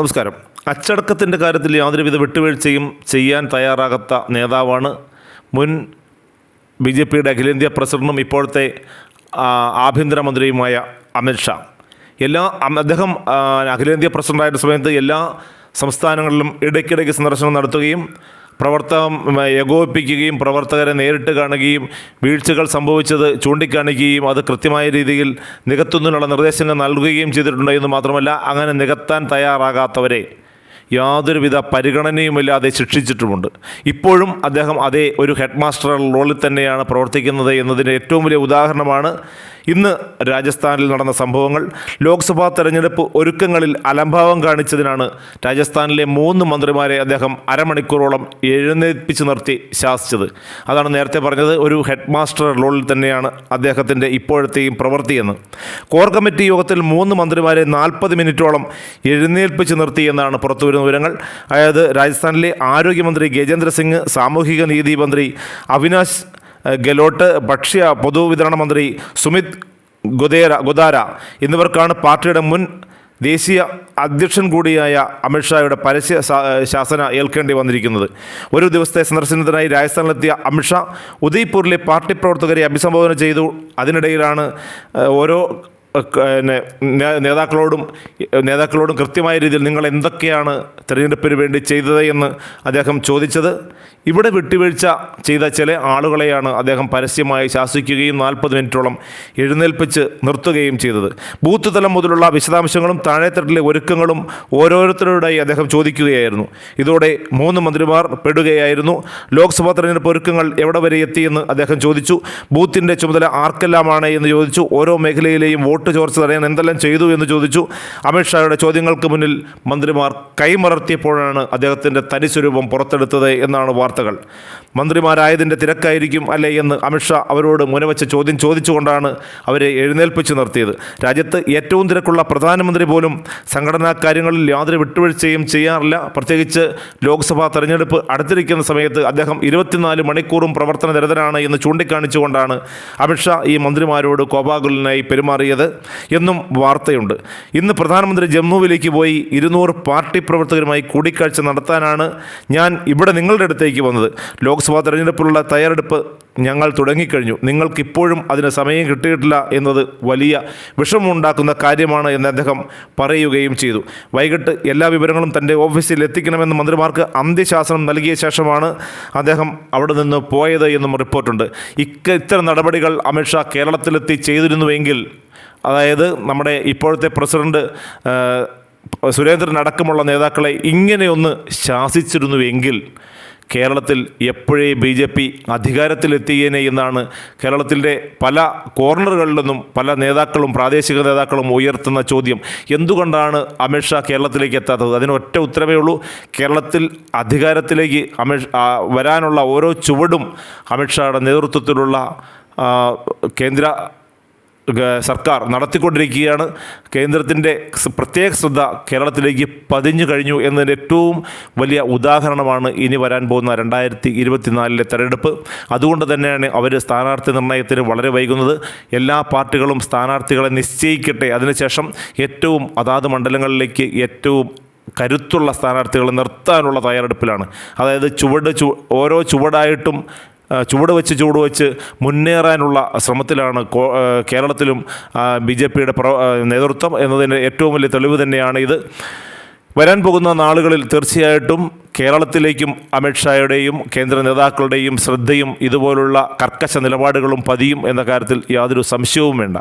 നമസ്കാരം. അച്ചടക്കത്തിന്റെ കാര്യത്തിൽ യാതൊരുവിധ വിട്ടുവീഴ്ചയും ചെയ്യാൻ തയ്യാറാകാത്ത നേതാവാണ് മുൻ ബി ജെ പിയുടെ അഖിലേന്ത്യാ പ്രസിഡന്റും ഇപ്പോഴത്തെ ആഭ്യന്തരമന്ത്രിയുമായ അമിത്ഷാ എല്ലാ അദ്ദേഹം അഖിലേന്ത്യാ പ്രസിഡന്റായിരുന്ന സമയത്ത് എല്ലാ സംസ്ഥാനങ്ങളിലും ഇടയ്ക്കിടയ്ക്ക് സന്ദർശനം നടത്തുകയും പ്രവർത്തകം ഉം, ഏകോപിപ്പിക്കുകയും പ്രവർത്തകരെ നേരിട്ട് കാണുകയും വീഴ്ചകൾ സംഭവിച്ചത് ചൂണ്ടിക്കാണിക്കുകയും അത് കൃത്യമായ രീതിയിൽ നികത്തുന്നതിനുള്ള നിർദ്ദേശങ്ങൾ നൽകുകയും ചെയ്തിട്ടുണ്ട് എന്ന് മാത്രമല്ല അങ്ങനെ നികത്താൻ തയ്യാറാകാത്തവരെ യാതൊരുവിധ പരിഗണനയുമില്ലാതെ ശിക്ഷിച്ചിട്ടുമുണ്ട്. ഇപ്പോഴും അദ്ദേഹം അതേ ഒരു ഹെഡ് മാസ്റ്റർ റോളിൽ തന്നെയാണ് പ്രവർത്തിക്കുന്നത് എന്നതിന്റെ ഏറ്റവും വലിയ ഉദാഹരണമാണ് ഇന്ന് രാജസ്ഥാനിൽ നടന്ന സംഭവങ്ങൾ ലോക്സഭാ തെരഞ്ഞെടുപ്പ് ഒരുക്കങ്ങളിൽ അലംഭാവം കാണിച്ചതിനാണ് രാജസ്ഥാനിലെ മൂന്ന് മന്ത്രിമാരെ അദ്ദേഹം അരമണിക്കൂറോളം എഴുന്നേൽപ്പിച്ച് നിർത്തി ശാസിച്ചത്. അതാണ് നേരത്തെ പറഞ്ഞത് ഒരു ഹെഡ് മാസ്റ്റർ റോളിൽ തന്നെയാണ് അദ്ദേഹത്തിന്റെ ഇപ്പോഴത്തെയും പ്രവൃത്തിയെന്ന്. കോർ കമ്മിറ്റി യോഗത്തിൽ മൂന്ന് മന്ത്രിമാരെ നാൽപ്പത് മിനിറ്റോളം എഴുന്നേൽപ്പിച്ച് നിർത്തി എന്നാണ് പുറത്തുവരുന്ന വിവരങ്ങൾ. അതായത് രാജസ്ഥാനിലെ ആരോഗ്യമന്ത്രി ഗജേന്ദ്ര സിംഗ് സാമൂഹിക നീതി മന്ത്രി അവിനാശ് ഗെലോട്ട് ഭക്ഷ്യ പൊതുവിതരണ മന്ത്രി സുമിത് ഗുദേര ഗുദാര എന്നിവർക്കാണ് പാർട്ടിയുടെ മുൻ ദേശീയ അധ്യക്ഷൻ കൂടിയായ അമിത്ഷായുടെ പരസ്യ ശാസന ഏൽക്കേണ്ടി വന്നിരിക്കുന്നത്. ഒരു ദിവസത്തെ സന്ദർശനത്തിനായി രാജസ്ഥാനിലെത്തിയ അമിത്ഷാ ഉദയ്പൂരിലെ പാർട്ടി പ്രവർത്തകരെ അഭിസംബോധന ചെയ്തു. അതിനിടയിലാണ് ഓരോ പിന്നെ നേതാക്കളോടും നേതാക്കളോടും കൃത്യമായ രീതിയിൽ നിങ്ങൾ എന്തൊക്കെയാണ് തെരഞ്ഞെടുപ്പിന് വേണ്ടി ചെയ്തത് എന്ന് അദ്ദേഹം ചോദിച്ചത്. ഇവിടെ വിട്ടുവീഴ്ച ചെയ്ത ചില ആളുകളെയാണ് അദ്ദേഹം പരസ്യമായി ശാസിക്കുകയും നാൽപ്പത് മിനിറ്റോളം എഴുന്നേൽപ്പിച്ച് നിർത്തുകയും ചെയ്തത്. ബൂത്ത് തലം മുതലുള്ള വിശദാംശങ്ങളും താഴെത്തട്ടിലെ ഒരുക്കങ്ങളും ഓരോരുത്തരോടായി അദ്ദേഹം ചോദിക്കുകയായിരുന്നു. ഇതോടെ മൂന്ന് മന്ത്രിമാർ പെടുകയായിരുന്നു. ലോക്സഭാ തെരഞ്ഞെടുപ്പ് ഒരുക്കങ്ങൾ എവിടെ വരെ എത്തിയെന്ന് അദ്ദേഹം ചോദിച്ചു. ബൂത്തിന്റെ ചുമതല ആർക്കെല്ലാമാണ് എന്ന് ചോദിച്ചു. ഓരോ മേഖലയിലെയും ചോർച്ച തടയാൻ എന്തെല്ലാം ചെയ്തു എന്ന് ചോദിച്ചു. അമിത്ഷായുടെ ചോദ്യങ്ങൾക്ക് മുന്നിൽ മന്ത്രിമാർ കൈമലർത്തിയപ്പോഴാണ് അദ്ദേഹത്തിന്റെ തനിസ്വരൂപം പുറത്തെടുത്തത് എന്നാണ് വാർത്തകൾ. മന്ത്രിമാരായതിന്റെ തിരക്കായിരിക്കും അല്ലേ എന്ന് അമിത്ഷാ അവരോട് മുനവച്ച ചോദ്യം ചോദിച്ചുകൊണ്ടാണ് അവരെ എഴുന്നേൽപ്പിച്ച് നിർത്തിയത്. രാജ്യത്ത് ഏറ്റവും തിരക്കുള്ള പ്രധാനമന്ത്രി പോലും സംഘടനാ കാര്യങ്ങളിൽ യാതൊരു വിട്ടുവീഴ്ചയും ചെയ്യാറില്ല. പ്രത്യേകിച്ച് ലോക്സഭാ തെരഞ്ഞെടുപ്പ് അടുത്തിരിക്കുന്ന സമയത്ത് അദ്ദേഹം ഇരുപത്തിനാല് മണിക്കൂറും പ്രവർത്തനനിരതനാണ് എന്ന് ചൂണ്ടിക്കാണിച്ചുകൊണ്ടാണ് അമിത്ഷാ ഈ മന്ത്രിമാരോട് കോപാകുലനായി പെരുമാറിയത്. എന്നും വാർത്തയുണ്ട്. ഇന്ന് പ്രധാനമന്ത്രി ജമ്മുവിലേക്ക് പോയി ഇരുന്നൂറ് പാർട്ടി പ്രവർത്തകരുമായി കൂടിക്കാഴ്ച നടത്താനാണ് ഞാൻ ഇവിടെ നിങ്ങളുടെ അടുത്തേക്ക് വന്നത്. ലോക്സഭാ തെരഞ്ഞെടുപ്പിലുള്ള തയ്യാറെടുപ്പ് ഞങ്ങൾ തുടങ്ങിക്കഴിഞ്ഞു. നിങ്ങൾക്കിപ്പോഴും അതിന് സമയം കിട്ടിയിട്ടില്ല എന്നത് വലിയ വിഷമമുണ്ടാക്കുന്ന കാര്യമാണ് എന്ന് അദ്ദേഹം പറയുകയും ചെയ്തു. വൈകിട്ട് എല്ലാ വിവരങ്ങളും തന്റെ ഓഫീസിൽ എത്തിക്കണമെന്ന് മന്ത്രിമാർക്ക് അന്ത്യശാസനം നൽകിയ ശേഷമാണ് അദ്ദേഹം അവിടെ നിന്ന് പോയത് എന്നും റിപ്പോർട്ടുണ്ട്. ഇക്ക ഇത്തരം നടപടികൾ അമിത്ഷാ കേരളത്തിലെത്തി ചെയ്തിരുന്നുവെങ്കിൽ അതായത് നമ്മുടെ ഇപ്പോഴത്തെ പ്രസിഡന്റ് ആ, സുരേന്ദ്രൻ അടക്കമുള്ള നേതാക്കളെ ഇങ്ങനെയൊന്ന് ശാസിച്ചിരുന്നുവെങ്കിൽ കേരളത്തിൽ എപ്പോഴേ ബി ജെ പി അധികാരത്തിലെത്തിയേനെ എന്നാണ് കേരളത്തിന്റെ പല കോർണറുകളിൽ നിന്നും പല നേതാക്കളും പ്രാദേശിക നേതാക്കളും ഉയർത്തുന്ന ചോദ്യം. എന്തുകൊണ്ടാണ് അമിത്ഷാ കേരളത്തിലേക്ക് എത്താത്തത്? അതിന് ഒറ്റ ഉത്തരവേ ഉള്ളൂ. കേരളത്തിൽ അധികാരത്തിലേക്ക് അമിഷ് വരാനുള്ള ഓരോ ചുവടും അമിത്ഷായുടെ നേതൃത്വത്തിലുള്ള കേന്ദ്ര സർക്കാർ നടത്തിക്കൊണ്ടിരിക്കുകയാണ്. കേന്ദ്രത്തിന്റെ പ്രത്യേക ശ്രദ്ധ കേരളത്തിലേക്ക് പതിഞ്ഞു കഴിഞ്ഞു എന്നതിന്റെ ഏറ്റവും വലിയ ഉദാഹരണമാണ് ഇനി വരാൻ പോകുന്ന രണ്ടായിരത്തി ഇരുപത്തിനാലിലെ തെരഞ്ഞെടുപ്പ്. അതുകൊണ്ട് തന്നെയാണ് അവർ സ്ഥാനാർത്ഥി നിർണയത്തിന് വളരെ വൈകുന്നത്. എല്ലാ പാർട്ടികളും സ്ഥാനാർത്ഥികളെ നിശ്ചയിക്കട്ടെ. അതിനുശേഷം ഏറ്റവും അതാത് മണ്ഡലങ്ങളിലേക്ക് ഏറ്റവും കരുത്തുള്ള സ്ഥാനാർത്ഥികളെ നിർത്താനുള്ള തയ്യാറെടുപ്പിലാണ്. അതായത് ചുവട് ഓരോ ചുവടായിട്ടും ചുവട് വെച്ച് ചുവട് വെച്ച് മുന്നേറാനുള്ള ശ്രമത്തിലാണ് കേരളത്തിലും ബി ജെ പിയുടെ നേതൃത്വം എന്നതിന്റെ ഏറ്റവും വലിയ തെളിവ് തന്നെയാണ് ഇത്. വരാൻ പോകുന്ന നാളുകളിൽ തീർച്ചയായിട്ടും കേരളത്തിലേക്കും അമിത്ഷായുടെയും കേന്ദ്ര നേതാക്കളുടെയും ശ്രദ്ധയും ഇതുപോലുള്ള കർക്കശ നിലപാടുകളും പതിയും എന്ന കാര്യത്തിൽ യാതൊരു സംശയവും വേണ്ട.